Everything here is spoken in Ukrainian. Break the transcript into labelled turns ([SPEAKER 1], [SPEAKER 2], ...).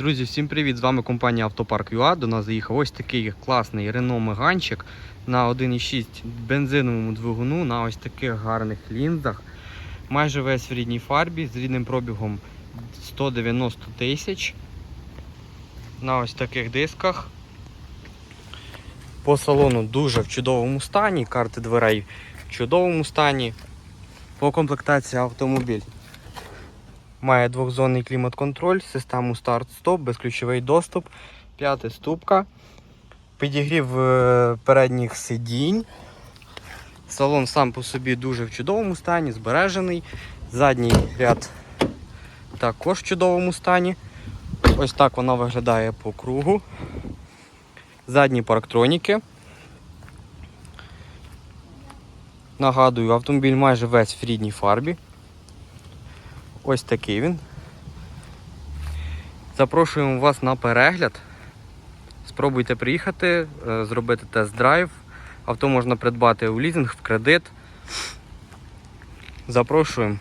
[SPEAKER 1] Друзі, всім привіт! З вами компанія Автопарк ЮА. До нас заїхав ось такий класний Renault Меганчик на 1,6 бензиновому двигуну на ось таких гарних лінзах. Майже весь в рідній фарбі з рідним пробігом 190 тисяч. На ось таких дисках. По салону дуже в чудовому стані, карти дверей в чудовому стані. По комплектації автомобіль Має двохзонний клімат-контроль, систему старт-стоп, безключовий доступ, п'ята ступка, підігрів е, передніх сидінь. Салон сам по собі дуже в чудовому стані, збережений. Задній ряд також в чудовому стані. Ось так вона виглядає по кругу. Задні парктроніки. Нагадую, автомобіль майже весь в рідній фарбі. Ось такий він. Запрошуємо вас на перегляд. Спробуйте приїхати, е, зробити тест-драйв. Авто можна придбати у лізинг, в кредит. Запрошуємо.